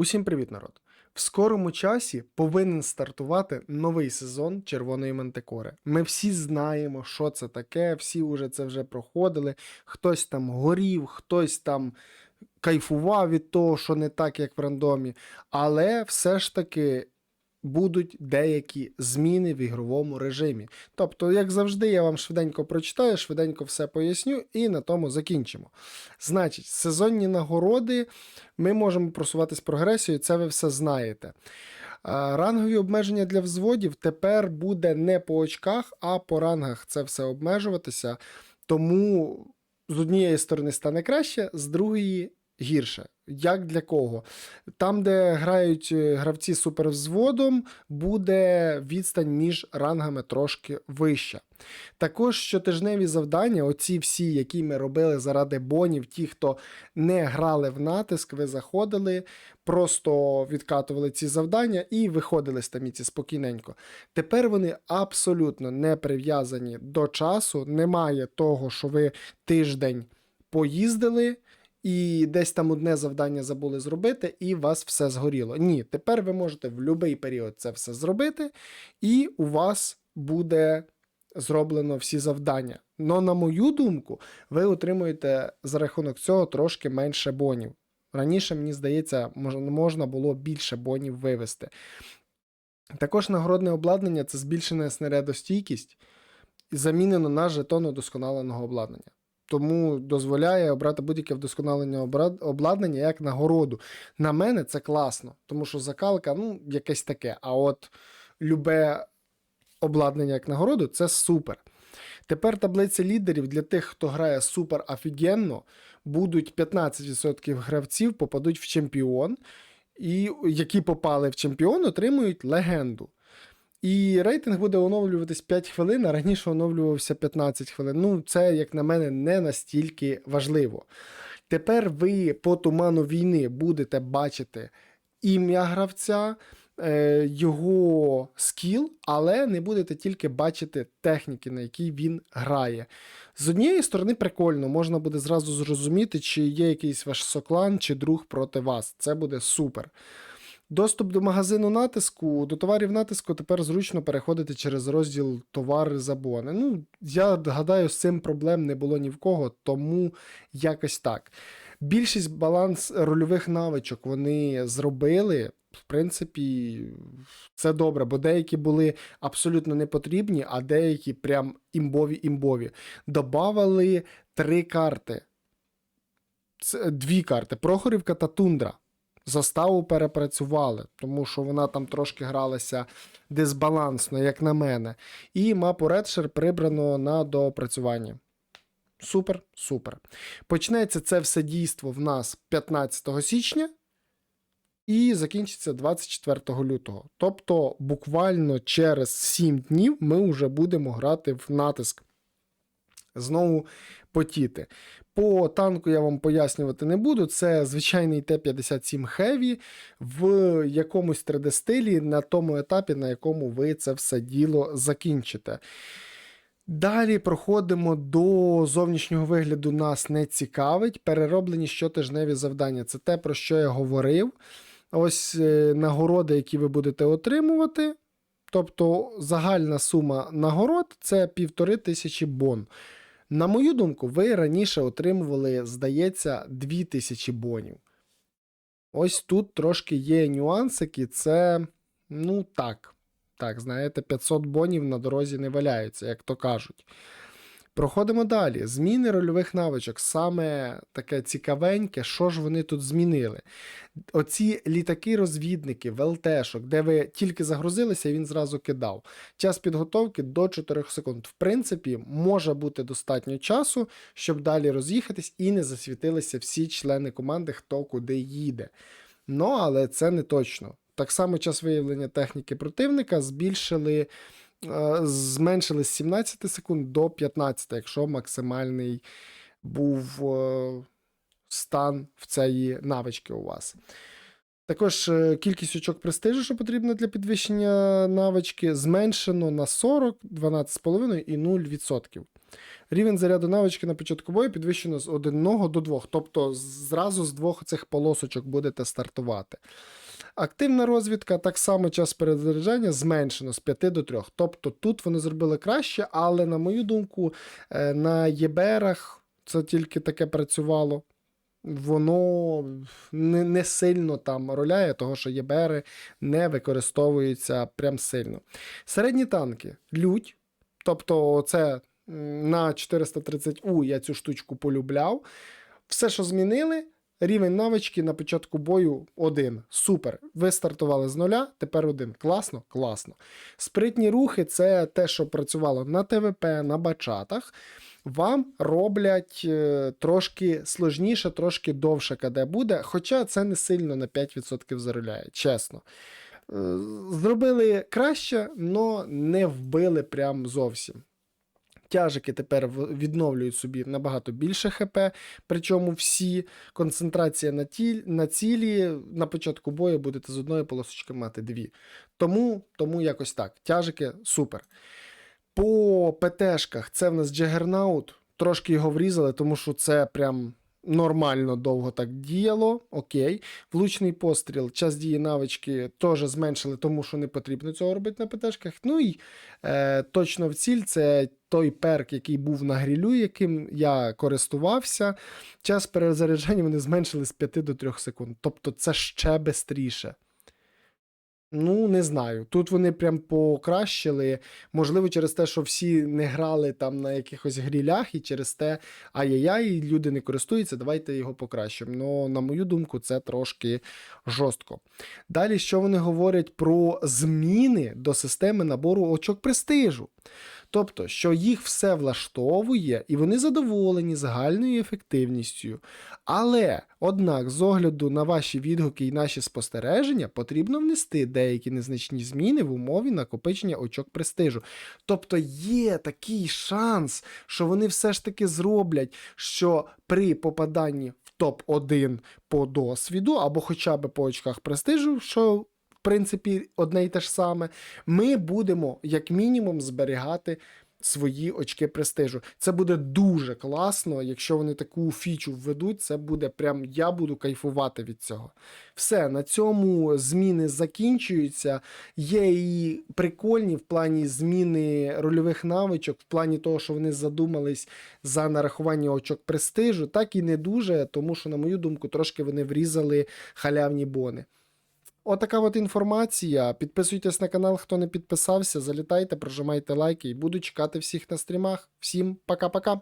Усім привіт, народ! В скорому часі повинен стартувати новий сезон Червоної Мантикори. Ми всі знаємо, що це таке, всі вже це вже проходили. Хтось там горів, хтось там кайфував від того, що не так, як в рандомі. Але все ж таки будуть деякі зміни в ігровому режимі. Тобто, як завжди, я вам швиденько прочитаю, швиденько все поясню і на тому закінчимо. Значить, сезонні нагороди ми можемо просуватись прогресією, це ви все знаєте. Рангові обмеження для взводів тепер буде не по очках, а по рангах це все обмежуватися. Тому з однієї сторони стане краще, з другої гірше. Як для кого? Там, де грають е, гравці супервзводом, буде відстань між рангами трошки вища. Також щотижневі завдання, оці всі, які ми робили заради бонів, ті, хто не грали в натиск, ви заходили, просто відкатували ці завдання і виходили з таміці спокійненько. Тепер вони абсолютно не прив'язані до часу, немає того, що ви тиждень поїздили. І десь там одне завдання забули зробити, і у вас все згоріло. Ні, тепер ви можете в будь-який період це все зробити, і у вас буде зроблено всі завдання. Но, на мою думку, ви отримуєте за рахунок цього трошки менше бонів. Раніше, мені здається, можна було більше бонів вивести. Також нагородне обладнання це збільшена снарядостійкість замінено на жетон удосконаленого обладнання. Тому дозволяє обрати будь-яке вдосконалення обладнання як нагороду. На мене це класно, тому що закалка, ну, якесь таке. А от любе обладнання як нагороду це супер. Тепер таблиця лідерів для тих, хто грає супер офігенно, будуть 15% гравців попадуть в чемпіон, і які попали в чемпіон, отримують легенду. І рейтинг буде оновлюватись 5 хвилин, а раніше оновлювався 15 хвилин. Ну, це, як на мене, не настільки важливо. Тепер ви по туману війни будете бачити ім'я гравця, е, його скіл, але не будете тільки бачити техніки, на якій він грає. З однієї сторони, прикольно, можна буде зразу зрозуміти, чи є якийсь ваш соклан чи друг проти вас. Це буде супер. Доступ до магазину натиску, до товарів натиску тепер зручно переходити через розділ товари забони. Ну, я гадаю, з цим проблем не було ні в кого, тому якось так. Більшість баланс рольових навичок вони зробили. В принципі, це добре, бо деякі були абсолютно непотрібні, а деякі прям імбові-імбові. Добавили три карти. Це дві карти: Прохорівка та Тундра. Заставу перепрацювали, тому що вона там трошки гралася дисбалансно, як на мене. І мапу Редшер прибрано на доопрацювання. Супер, супер. Почнеться це все дійство в нас 15 січня і закінчиться 24 лютого. Тобто, буквально через 7 днів ми вже будемо грати в натиск. Знову потіти. По танку я вам пояснювати не буду. Це звичайний Т-57 Heavy в якомусь 3D-стилі на тому етапі, на якому ви це все діло закінчите. Далі проходимо до зовнішнього вигляду, нас не цікавить. Перероблені щотижневі завдання. Це те, про що я говорив. Ось е, нагороди, які ви будете отримувати. Тобто загальна сума нагород це півтори тисячі бон. На мою думку, ви раніше отримували, здається, 2000 бонів. Ось тут трошки є нюансики, це, ну так, так, знаєте, 500 бонів на дорозі не валяються, як то кажуть. Проходимо далі. Зміни рольових навичок. Саме таке цікавеньке, що ж вони тут змінили. Оці літаки-розвідники, ВЛТшок, де ви тільки загрузилися, і він зразу кидав. Час підготовки до 4 секунд. В принципі, може бути достатньо часу, щоб далі роз'їхатись і не засвітилися всі члени команди, хто куди їде. Ну, але це не точно. Так само час виявлення техніки противника збільшили зменшили з 17 секунд до 15, якщо максимальний був е, стан в цієї навички у вас. Також е, кількість очок престижу, що потрібно для підвищення навички, зменшено на 40, 12,5 і 0%. Рівень заряду навички на початку бою підвищено з 1 до 2, тобто зразу з двох цих полосочок будете стартувати. Активна розвідка, так само час перезаряджання зменшено з 5 до 3. Тобто тут вони зробили краще, але, на мою думку, е, на ЄБРах це тільки таке працювало. Воно не, не сильно там роляє, того що ЄБРи не використовуються прям сильно. Середні танки лють, тобто це на 430У я цю штучку полюбляв. Все, що змінили, рівень навички на початку бою один. Супер. Ви стартували з нуля, тепер один. Класно? Класно. Спритні рухи це те, що працювало на ТВП, на бачатах. Вам роблять е, трошки сложніше, трошки довше КД буде, хоча це не сильно на 5% зароляє, чесно. Е, Зробили краще, але не вбили прям зовсім. Тяжики тепер відновлюють собі набагато більше ХП, причому всі концентрація на, тіль, на цілі на початку бою будете з одної полосочки мати дві. Тому, тому якось так. Тяжики супер. По ПТшках це в нас Джегернаут. Трошки його врізали, тому що це прям нормально довго так діяло. Окей. Влучний постріл, час дії навички теж зменшили, тому що не потрібно цього робити на ПТшках. Ну і е, точно в ціль це той перк, який був на грілю, яким я користувався. Час перезаряджання вони зменшили з 5 до 3 секунд. Тобто це ще бистріше. Ну, не знаю. Тут вони прям покращили. Можливо, через те, що всі не грали там на якихось грілях, і через те, ай-яй-яй, люди не користуються, давайте його покращимо. Ну, на мою думку, це трошки жорстко. Далі, що вони говорять про зміни до системи набору очок престижу. Тобто, що їх все влаштовує, і вони задоволені загальною ефективністю. Але, однак, з огляду на ваші відгуки і наші спостереження, потрібно внести деякі незначні зміни в умові накопичення очок престижу. Тобто є такий шанс, що вони все ж таки зроблять, що при попаданні в топ-1 по досвіду, або хоча б по очках престижу, що принципі одне й те ж саме, ми будемо як мінімум зберігати свої очки престижу. Це буде дуже класно, якщо вони таку фічу введуть, це буде прям я буду кайфувати від цього. Все, на цьому зміни закінчуються. Є і прикольні в плані зміни рольових навичок, в плані того, що вони задумались за нарахування очок престижу, так і не дуже, тому що, на мою думку, трошки вони врізали халявні бони. Отака от інформація. Підписуйтесь на канал, хто не підписався, залітайте, прожимайте лайки і буду чекати всіх на стрімах. Всім пока-пока.